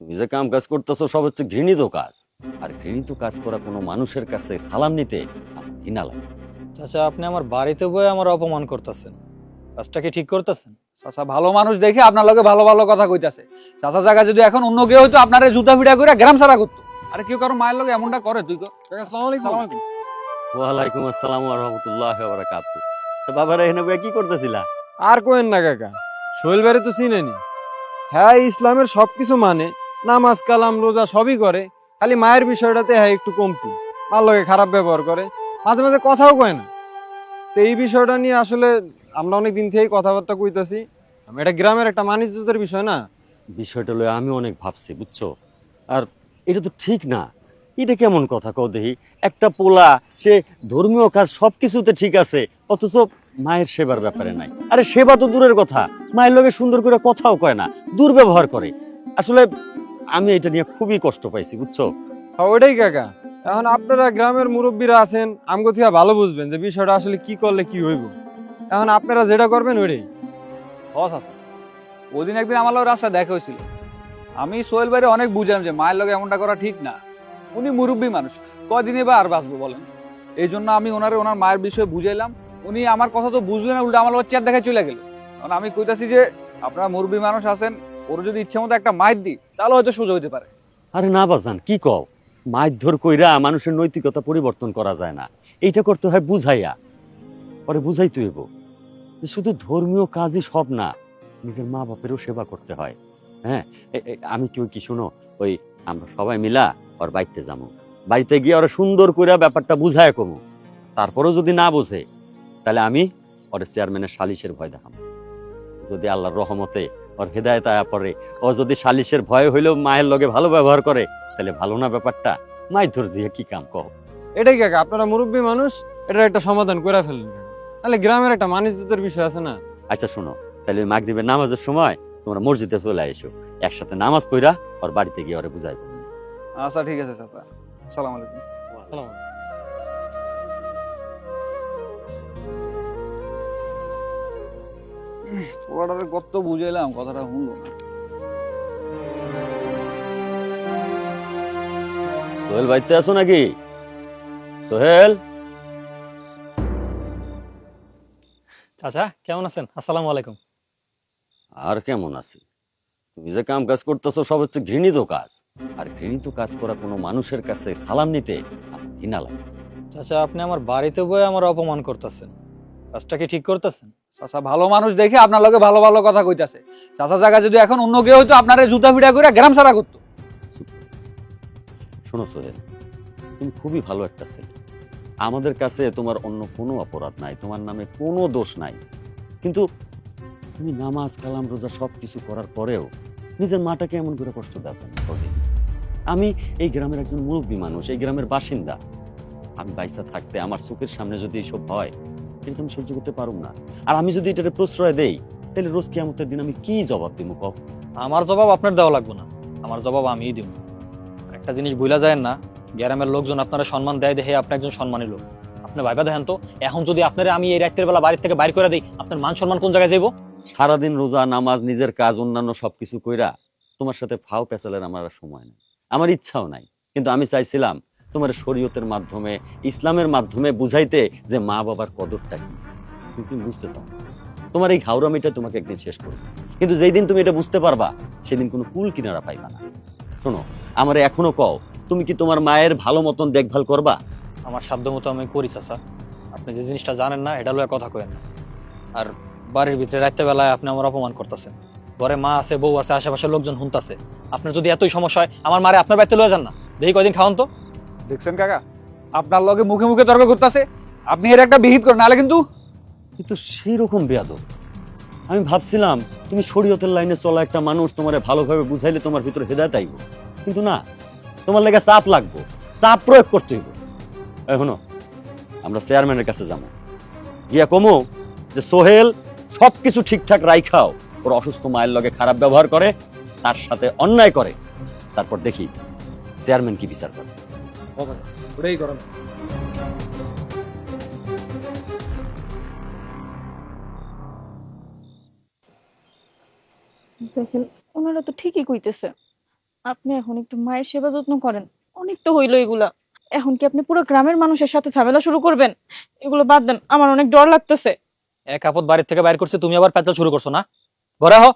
তুমি যে কাম কাজ করতেছো সব হচ্ছে ঘৃণিত কাজ। আর ঘৃণিত কাজ করা কোনো মানুষের কাছে সালাম নিতে আমার ঘৃণা লাগে। চাচা আপনি আমার বাড়িতে বয়ে আমার অপমান করতেছেন। কাজটা কি ঠিক করতেছেন? চাচা ভালো মানুষ দেখে আপনার লগে ভালো ভালো কথা কইতাছে। চাচা জায়গা যদি এখন অন্য কেউ হইতো আপনারে জুতা ফিটা করে গ্রাম সারা করতো। আরে কেউ কারও মায়ের লগে এমনটা করে? তুই কর। আসসালামু আলাইকুম। ওয়ালাইকুম আসসালাম ওয়া রাহমাতুল্লাহি ওয়া বারাকাতু। তো বাবারা এখানে বইয়া কি করতেছিলা? আর কোয়েন না কাকা। সোহেল বাড়ি তো চিনেনি। হ্যাঁ ইসলামের সবকিছু মানে নামাজ, কালাম, রোজা সবই করে, খালি মায়ের বিষয়টাতে হ্যাঁ একটু কমতি। মার লগে খারাপ ব্যবহার করে। মাঝে মাঝে কথাও কয় না। তো এই বিষয়টা নিয়ে আসলে আমরা অনেক দিন থেকেই কথাবার্তা কইতাছি। এটা গ্রামের একটা মানিজ্যতের বিষয় না। বিষয়টা লয়ে আমি অনেক ভাবছি, বুঝছ? আর এটা তো ঠিক না। এটা কেমন কথা কও দেখি? একটা পোলা, সে ধর্মীয় কাজ সবকিছুতে ঠিক আছে, অথচ মায়ের সেবার ব্যাপারে নাই। আরে সেবা তো দূরের কথা। মায়ের লগে সুন্দর করে কথাও কয় না, দুর্ব্যবহার করে। আসলে আমি এটা নিয়ে খুবই কষ্ট পাইছি বুঝছ? ওইটাই কাকা। এখন আপনারা গ্রামের মুরব্বীরা আছেন আমগো থিয়া ভালো বুঝবেন যে বিষয়টা আসলে কি করলে কি হইব। এখন আপনারা যেটা করবেন ওইটাই। হ চাচা ওদিন একদিন আমার লগে রাস্তায় দেখা হয়েছিল। আমি সোহেল ভাইরে অনেক বুঝলাম যে মায়ের লগে এমনটা করা ঠিক না। উনি মুরব্বী মানুষ। কদিনে বা আর বাঁচবো বলেন? এই জন্য আমি ওনারে ওনার মায়ের বিষয়ে বুঝাইলাম। উনি আমার কথা তো বুঝলেন না উল্টো আমার চেয়ার দেখে চলে গেল। কারণ আমি কইতাছি যে আপনারা মুরব্বী মানুষ আছেন ওর যদি ইচ্ছে মতো একটা মাইর দিই, তাহলে হয়তো সোজা হইতে পারে। আরে না বাজান, কি কও? মারধর কইরা মানুষের নৈতিকতা পরিবর্তন করা যায় না। এইটা করতে হয় বুঝাইয়া। পরে বুঝাইতে হইব শুধু ধর্মীয় কাজই সব না, নিজের মা বাপেরও সেবা করতে হয়। হ্যাঁ? আমি কেউ কি শুনো? ওই আমরা সবাই মিলা ওর বাড়িতে যাব বাড়িতে গিয়ে ওরা সুন্দর করে ব্যাপারটা বুঝায় কমু। তারপরেও যদি না বোঝে, তাহলে আমি ওর চেয়ারম্যানের সালিশের ভয় দেখাবো যদি আল্লাহর রহমতে ওর হেদায়ত আয়া পড়ে। ও যদি সালিশের ভয় হইলেও মায়ের লগে ভালো ব্যবহার করে তাহলে ভালো না ব্যাপারটা? মাই ধর দিয়ে কি কাম কহ এটাই কাকা আপনারা মুরব্বী মানুষ এটার একটা সমাধান করে ফেলেন তাহলে গ্রামের একটা মানিজ্যতের বিষয় আছে না? আচ্ছা শোনো তাহলে মাগরিবের নামাজের সময় তোমরা মসজিদে চলে এসো একসাথে নামাজ পড়া ওর বাড়িতে গিয়ে ওরে বুঝাই আচ্ছা ঠিক আছে চাচা। আসসালামু আলাইকুম। পোলাটারে কত বুঝাইলাম কথাটা শুনলো না। সোহেল বাড়িতে আছো নাকি? সোহেল? চাচা কেমন আছেন? আসসালামু আলাইকুম। আর কেমন আছি? তুমি যে কাম কাজ করতেছো সব হচ্ছে ঘৃণিত কাজ। আর ঘৃণিত কাজ করা কোনো মানুষের কাছে সালাম নিতে ঘৃণা লাগে। চাচা আপনি আমার বাড়িতে বয়ে আমার অপমান করতেছেন। কাজটা কি ঠিক করতেছেন? চাচা, ভালো মানুষ দেখে আপনার লগে ভালো ভালো কথা কইতাছে চাচা জায়গা যদি এখন অন্য কেউ হইতো, আপনারে জুতা ফিটা করে গ্রাম সারা করতো শোনো সোহেল, তুমি খুবই ভালো একটা ছেলে আমাদের কাছে তোমার অন্য কোনো অপরাধ নাই, তোমার নামে কোনো দোষ নাই কিন্তু তুমি নামাজ, কালাম, রোজা সব কিছু করার পরেও নিজের মাটাকে এমন করে কষ্ট দাও কেন? সোহেল? আমি এই গ্রামের একজন মুরব্বী মানুষ, এই গ্রামের বাসিন্দা আমি বাইসা থাকতে আমার চোখের সামনে যদি এইসব হয় এটা তো আমি সহ্য করতে পারুম না। আর আমি যদি এটাকে প্রশ্রয় দেই তাহলে রোজ কিয়ামতের দিন আমি কি জবাব দিব কও? আমার জবাব আপনার দেওয়া লাগবে না। আমার জবাব আমিই দিব একটা জিনিস ভুলা যায় না গ্রামের লোকজন আপনারা সম্মান দেয় দেখে আপনি একজন সম্মানী লোক। আপনি ভাইবা দেখেন তো এখন যদি আপনারা আমি এই রাত্রের বেলা বাড়ির থেকে বাইর করে দিই আপনার মান সম্মান কোন জায়গায় যাইবো? সারাদিন রোজা নামাজ নিজের কাজ অন্যান্য সবকিছু কইরা তোমার সাথে ফাও পেঁচালের আমার সময় নেই। আমার ইচ্ছাও নাই। কিন্তু আমি চাইছিলাম তোমার শরীয়তের মাধ্যমে, ইসলামের মাধ্যমে বুঝাইতে যে মা বাবার কদরটা কি, তুমি বুঝতে চাও? তোমার এই ঘাউরামিটা তোমাকে একদিন শেষ করবে। কিন্তু যেই দিন তুমি এটা বুঝতে পারবা, সেদিন কোনো কুল কিনারা পাইবা না। শোনো, আমার এখনও কও, তুমি কি তোমার মায়ের ভালো মতন দেখভাল করবা? আমার সাধ্য মতো আমি করি, চাচা। আপনি যে জিনিসটা জানেন না, এটা লয়ে কথা কয়েন না। আর বাড়ির ভিতরে রাত্রে বেলায় আপনি আমার অপমান করতেছেন। ঘরে মা আছে, বউ আছে, আশেপাশের লোকজন হুনতাছে। আপনার যদি এতই সমস্যা হয়, আমার মারে আপনার বাড়িতে লয়ে যান না। দেখি কয়দিন খাওয়ান তো। দেখছেন কাকা? আপনার লগে মুখে মুখে তর্ক করতেছে। আপনি এর একটা বিহিত করেন, নাহলে কিন্তু কিন্তু সেই রকম বেয়াদব। আমি ভাবছিলাম, তুমি শরীয়তের লাইনে চলা একটা মানুষ, তোমারে ভালোভাবে বুঝাইলে তোমার ভিতরে হেদায়ত আইব। কিন্তু না, তোমার লেগে চাপ লাগবো। চাপ প্রয়োগ করতে হইব। এখনও আমরা চেয়ারম্যানের কাছে যাব। গিয়া কমো যে সোহেল সবকিছু ঠিকঠাক রাইখাও। ওর অসুস্থ মায়ের লগে খারাপ ব্যবহার করে, তার সাথে অন্যায় করে। তারপর দেখি চেয়ারম্যান কি বিচার করে। ওটাই করেন দেখেন ওনারা তো ঠিকই কইতেছে। আপনি এখন একটু মায়ের সেবা যত্ন করেন। অনেক তো হইল এগুলা। এখন কি আপনি পুরো গ্রামের মানুষের সাথে ঝামেলা শুরু করবেন? এগুলো বাদ দেন আমার অনেক ডর লাগতেছে। এক আপদ বাড়ির থেকে বাইর করছে তুমি আবার পেঁচা শুরু করছ না? ঘরে হো